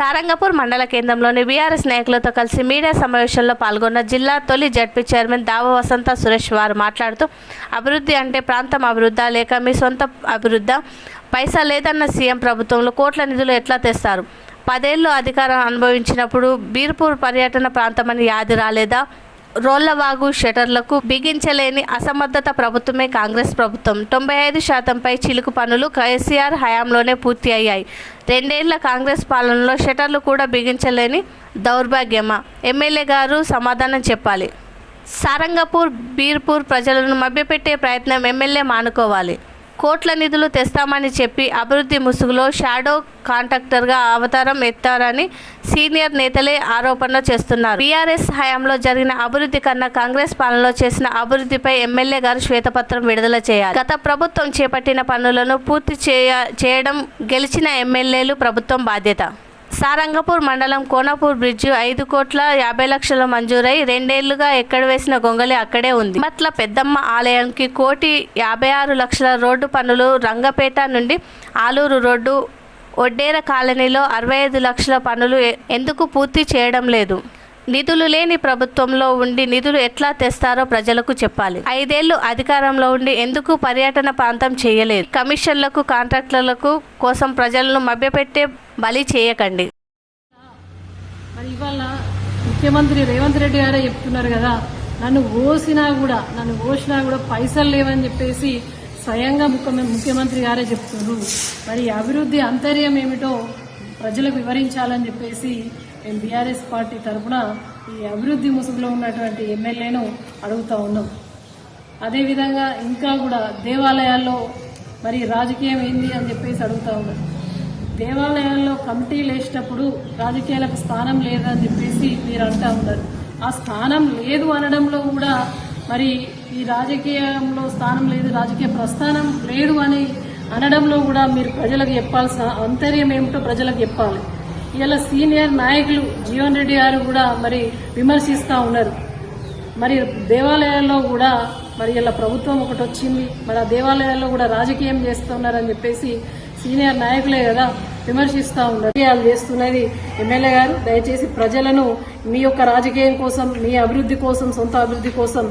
తారంగపూర్ మండల కేంద్రంలోని బీఆర్ఎస్ నాయకులతో కలిసి మీడియా సమావేశంలో పాల్గొన్న జిల్లా తొలి జడ్పీ చైర్మన్ దావ వసంత సురేష్ వారు మాట్లాడుతూ అభివృద్ధి అంటే ప్రాంతం అభివృద్ధ లేక మీ సొంత అభివృద్ధ? పైసా లేదన్న సీఎం ప్రభుత్వంలో కోట్ల నిధులు ఎట్లా తెస్తారు? పదేళ్ళు అధికారం అనుభవించినప్పుడు బీర్పూర్ పర్యటన ప్రాంతం అని యాది రాలేదా? రోళ్ళవాగు షటర్లకు బిగించలేని అసమర్థత ప్రభుత్వమే కాంగ్రెస్ ప్రభుత్వం. తొంభై ఐదు శాతంపై చిలుకు పనులు కేసీఆర్ హయాంలోనే పూర్తి అయ్యాయి. రెండేళ్ళ కాంగ్రెస్ పాలనలో షటర్లు కూడా బిగించలేని దౌర్భాగ్యమా? ఎమ్మెల్యే గారు సమాధానం చెప్పాలి. సారంగపూర్ బీర్పూర్ ప్రజలను మభ్యపెట్టే ప్రయత్నం ఎమ్మెల్యే మానుకోవాలి. కోట్ల నిధులు తెస్తామని చెప్పి అభివృద్ధి ముసుగులో షాడో కాంట్రాక్టర్గా అవతారం ఎత్తారని సీనియర్ నేతలే ఆరోపణ చేస్తున్నారు. బీఆర్ఎస్ హయాంలో జరిగిన అభివృద్ధి కన్నా కాంగ్రెస్ పాలనలో చేసిన అభివృద్ధిపై ఎమ్మెల్యే గారు శ్వేతపత్రం విడుదల చేయాలి. గత ప్రభుత్వం చేపట్టిన పనులను పూర్తి చేయ చేయడం గెలిచిన ఎమ్మెల్యేలు ప్రభుత్వం బాధ్యత. సారంగపూర్ మండలం కోనపూర్ బ్రిడ్జ్ ఐదు కోట్ల యాభై లక్షల మంజూరై రెండేళ్ళుగా ఎక్కడ వేసిన గొంగలి అక్కడే ఉంది. మట్ల పెద్దమ్మ ఆలయానికి కోటి యాభై ఆరు లక్షల రోడ్డు పనులు రంగపేట నుండి ఆలూరు రోడ్డు ఒడ్డేర కాలనీలో అరవై ఐదు లక్షల పనులు ఎందుకు పూర్తి చేయడం లేదు? నిధులు లేని ప్రభుత్వంలో ఉండి నిధులు ఎట్లా తెస్తారో ప్రజలకు చెప్పాలి. ఐదేళ్ళు అధికారంలో ఉండి ఎందుకు పర్యటన ప్రాంతం చేయలేదు? కమిషన్లకు కాంట్రాక్టర్లకు కోసం ప్రజలను మభ్యపెట్టే బలి చేయకండి. మరి ఇవాళ ముఖ్యమంత్రి రేవంత్ రెడ్డి గారే చెప్తున్నారు కదా నన్ను ఓసినా కూడా నన్ను ఓసినా కూడా పైసలు లేవని చెప్పేసి స్వయంగా ముఖ్య ముఖ్యమంత్రి గారే చెప్తున్నారు. మరి అభివృద్ధి అంతర్యం ఏమిటో ప్రజలకు వివరించాలని చెప్పేసి మేము బీఆర్ఎస్ పార్టీ తరఫున ఈ అభివృద్ధి ముసుగులో ఉన్నటువంటి ఎమ్మెల్యేను అడుగుతూ ఉన్నాం. అదేవిధంగా ఇంకా కూడా దేవాలయాల్లో మరి రాజకీయం ఏంది అని చెప్పేసి అడుగుతా ఉన్నాం. దేవాలయాల్లో కమిటీలు వేసేటప్పుడు రాజకీయాలకు స్థానం లేదని చెప్పేసి మీరు అంటా ఉన్నారు. ఆ స్థానం లేదు అనడంలో కూడా మరి ఈ రాజకీయంలో స్థానం లేదు రాజకీయ ప్రస్థానం లేదు అని అనడంలో కూడా మీరు ప్రజలకు చెప్పాల్సిన అంతర్యం ఏమిటో ప్రజలకు చెప్పాలి. ఇలా సీనియర్ నాయకులు జీవన్ రెడ్డి గారు కూడా మరి విమర్శిస్తూ ఉన్నారు. మరి దేవాలయాల్లో కూడా మరి ఇలా ప్రభుత్వం ఒకటి వచ్చింది. మరి ఆ దేవాలయాల్లో కూడా రాజకీయం చేస్తున్నారని చెప్పేసి సీనియర్ నాయకులే కదా విమర్శిస్తూ ఉన్నారు. రాజకీయాలు చేస్తున్నది ఎమ్మెల్యే గారు. దయచేసి ప్రజలను మీ యొక్క రాజకీయం కోసం మీ అభివృద్ధి కోసం సొంత అభివృద్ధి కోసం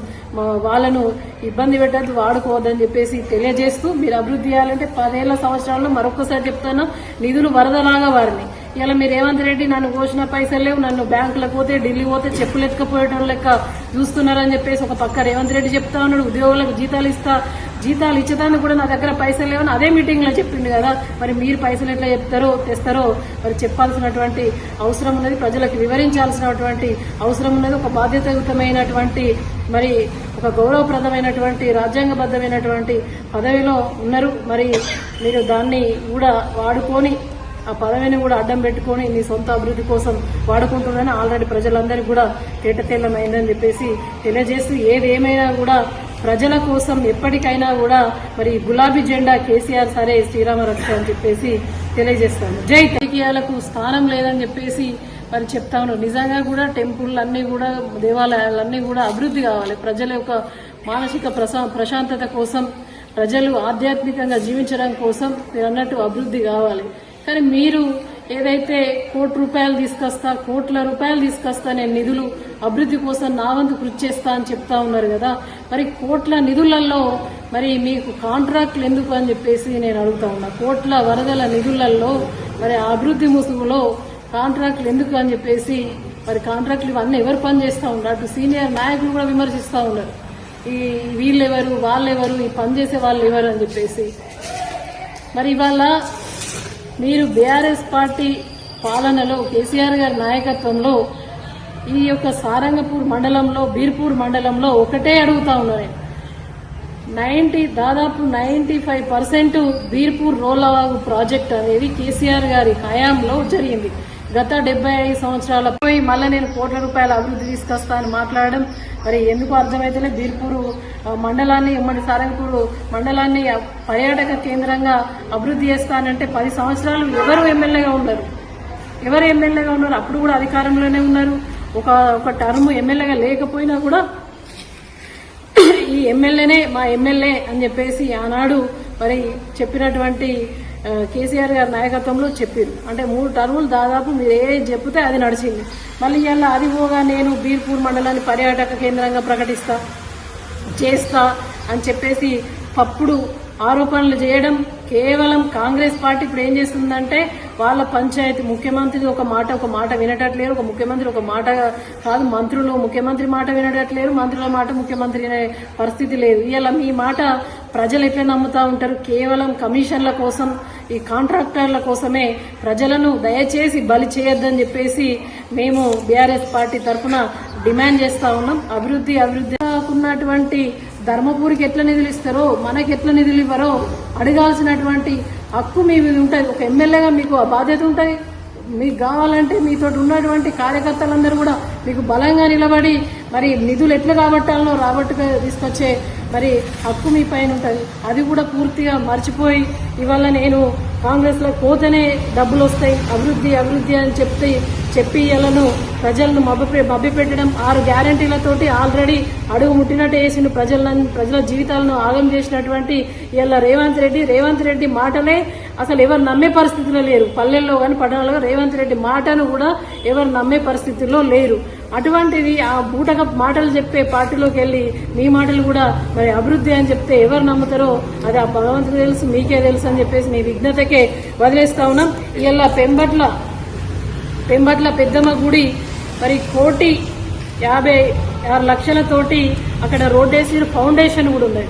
వాళ్ళను ఇబ్బంది పెట్టద్దు వాడుకోవద్దని చెప్పేసి తెలియజేస్తూ మీరు అభివృద్ధి చేయాలంటే పదేళ్ళ సంవత్సరాల్లో మరొకసారి చెప్తాను. నిధులు వరదలాగా వారిని. ఇలా మీరు రేవంత్ రెడ్డి నన్ను కోసిన పైసలు లేవు నన్ను బ్యాంకులకు పోతే ఢిల్లీ పోతే చెప్పులు ఎత్తుకపోయడం లెక్క చూస్తున్నారని చెప్పేసి ఒక పక్క రేవంత్ రెడ్డి చెప్తా ఉన్నాడు ఉద్యోగులకు జీతాలు ఇస్తా జీతాలు ఇచ్చేదానికి కూడా నా దగ్గర పైసలు లేవని అదే మీటింగ్లో చెప్పింది కదా. మరి మీరు పైసలు ఎట్లా చెప్తారో తెస్తారో మరి చెప్పాల్సినటువంటి అవసరం ఉన్నది ప్రజలకు వివరించాల్సినటువంటి అవసరం ఉన్నది ఒక బాధ్యతాయుతమైనటువంటి మరి ఒక గౌరవప్రదమైనటువంటి రాజ్యాంగబద్ధమైనటువంటి పదవిలో ఉన్నారు. మరి మీరు దాన్ని కూడా వాడుకొని ఆ పదవిని కూడా అడ్డం పెట్టుకొని నీ సొంత అభివృద్ధి కోసం వాడుకుంటున్నారని ఆల్రెడీ ప్రజలందరికీ కూడా తేటతెల్లమైందని చెప్పేసి తెలియజేస్తూ ఏది ఏమైనా కూడా ప్రజల కోసం ఎప్పటికైనా కూడా మరి గులాబీ జెండా కేసీఆర్ సరే శ్రీరామ రక్ష అని చెప్పేసి తెలియజేస్తాను. జై రాజకీయాలకు స్థానం లేదని చెప్పేసి మరి చెప్తాను నిజంగా కూడా టెంపుల్ అన్నీ కూడా దేవాలయాలన్నీ కూడా అభివృద్ధి కావాలి. ప్రజల యొక్క మానసిక ప్రశా ప్రశాంతత కోసం ప్రజలు ఆధ్యాత్మికంగా జీవించడం కోసం మీరు అన్నట్టు అభివృద్ధి కావాలి. కానీ మీరు ఏదైతే కోటి రూపాయలు తీసుకొస్తా కోట్ల రూపాయలు తీసుకొస్తా నేను నిధులు అభివృద్ధి కోసం నా వంతు కృషి చేస్తా అని చెప్తా ఉన్నారు కదా మరి కోట్ల నిధులలో మరి మీకు కాంట్రాక్ట్లు ఎందుకు అని చెప్పేసి నేను అడుగుతా ఉన్నా. కోట్ల వరదల నిధులలో మరి అభివృద్ధి ముసుగులో కాంట్రాక్ట్లు ఎందుకు అని చెప్పేసి మరి కాంట్రాక్ట్లు ఇవన్నీ ఎవరు పని చేస్తూ ఉన్నారు? అటు సీనియర్ నాయకులు కూడా విమర్శిస్తూ ఉన్నారు. ఈ వీళ్ళెవరు వాళ్ళెవరు ఈ పని చేసే వాళ్ళు ఎవరు అని చెప్పేసి. మరి ఇవాళ మీరు బీఆర్ఎస్ పార్టీ పాలనలో కేసీఆర్ గారి నాయకత్వంలో ఈ యొక్క సారంగపూర్ మండలంలో బీర్పూర్ మండలంలో ఒకటే అడుగుతా ఉన్నారు నైంటీ దాదాపు ninety five percent Birpur Rolavagu project అనేది కేసీఆర్ గారి హయాంలో జరిగింది. గత డెబ్బై ఐదు సంవత్సరాల పోయి మళ్ళీ నేను కోట్ల రూపాయల అభివృద్ధి తీసుకొస్తా అని మాట్లాడడం మరి ఎందుకు అర్థమైతేనే బీర్పూరు మండలాన్ని ఉమ్మడి సారంగపూర్ మండలాన్ని పర్యాటక కేంద్రంగా అభివృద్ధి చేస్తానంటే పది సంవత్సరాలు ఎవరు ఎమ్మెల్యేగా ఉన్నారు ఎవరు ఎమ్మెల్యేగా ఉన్నారు? అప్పుడు కూడా అధికారంలోనే ఉన్నారు. ఒక ఒక టర్మ్ ఎమ్మెల్యేగా లేకపోయినా కూడా ఈ ఎమ్మెల్యేనే మా ఎమ్మెల్యే అని చెప్పేసి ఆనాడు మరి చెప్పినటువంటి కేసీఆర్ గారి నాయకత్వంలో చెప్పారు. అంటే మూడు టర్ములు దాదాపు మీరు ఏ చెప్తే అది నడిచింది. మళ్ళీ ఇలా అది పోగా నేను బీర్పూర్ మండలాన్ని పర్యాటక కేంద్రంగా ప్రకటిస్తా చేస్తా అని చెప్పేసి తప్పుడు ఆరోపణలు చేయడం కేవలం కాంగ్రెస్ పార్టీ ఇప్పుడు ఏం చేస్తుందంటే వాళ్ళ పంచాయతీ ముఖ్యమంత్రి ఒక మాట ఒక మాట వినటట్లేరు ఒక ముఖ్యమంత్రి ఒక మాట కాదు మంత్రులు ముఖ్యమంత్రి మాట వినటట్లేరు మంత్రుల మాట ముఖ్యమంత్రి అనే పరిస్థితి లేదు ఇలా మీ మాట ప్రజలు ఎట్లా నమ్ముతా ఉంటారు కేవలం కమిషన్ల కోసం ఈ కాంట్రాక్టర్ల కోసమే ప్రజలను దయచేసి బలి చేయొద్దని చెప్పేసి మేము బీఆర్ఎస్ పార్టీ తరఫున డిమాండ్ చేస్తా ఉన్నాం అభివృద్ధి అభివృద్ధి ఉన్నటువంటి ధర్మపురికి ఎట్లా నిధులు ఇస్తారో మనకి ఎట్లా నిధులు ఇవ్వరో అడగాల్సినటువంటి హక్కు మీ మీద ఉంటుంది. ఒక ఎమ్మెల్యేగా మీకు ఆ బాధ్యత ఉంటుంది. మీకు కావాలంటే మీతో ఉన్నటువంటి కార్యకర్తలందరూ కూడా మీకు బలంగా నిలబడి మరి నిధులు ఎట్లా రాబట్టాలనో రాబట్టు తీసుకొచ్చే మరి హక్కు మీ పైన ఉంటుంది. అది కూడా పూర్తిగా మర్చిపోయి ఇవాళ నేను కాంగ్రెస్లో పోతేనే డబ్బులు వస్తాయి అభివృద్ధి అభివృద్ధి అని చెప్తే చెప్పి ప్రజలను మభ్య మభ్యపెట్టడం ఆరు గ్యారంటీలతోటి ఆల్రెడీ అడుగు ముట్టినట్టు వేసిన ప్రజలను ప్రజల జీవితాలను ఆగం చేసినటువంటి ఇలా రేవంత్ రెడ్డి. రేవంత్ రెడ్డి మాటలే అసలు ఎవరు నమ్మే పరిస్థితిలో లేరు. పల్లెల్లో కానీ పట్టణాల్లో రేవంత్ రెడ్డి మాటను కూడా ఎవరు నమ్మే పరిస్థితుల్లో లేరు. అటువంటిది ఆ బూటక మాటలు చెప్పే పార్టీలోకి వెళ్ళి మీ మాటలు కూడా మరి అభివృద్ధి అని చెప్తే ఎవరు నమ్ముతారో అది ఆ భగవంతుడు తెలుసు మీకే తెలుసు అని చెప్పేసి మీ విఘ్నతకే వదిలేస్తా ఉన్నాం. ఇలా పెంబట్ల పెంబట్ల పెద్దమ్మ గుడి మరి కోటి యాభై ఆరు లక్షలతోటి అక్కడ రోడ్డు వేసిన ఫౌండేషన్ కూడా ఉన్నది.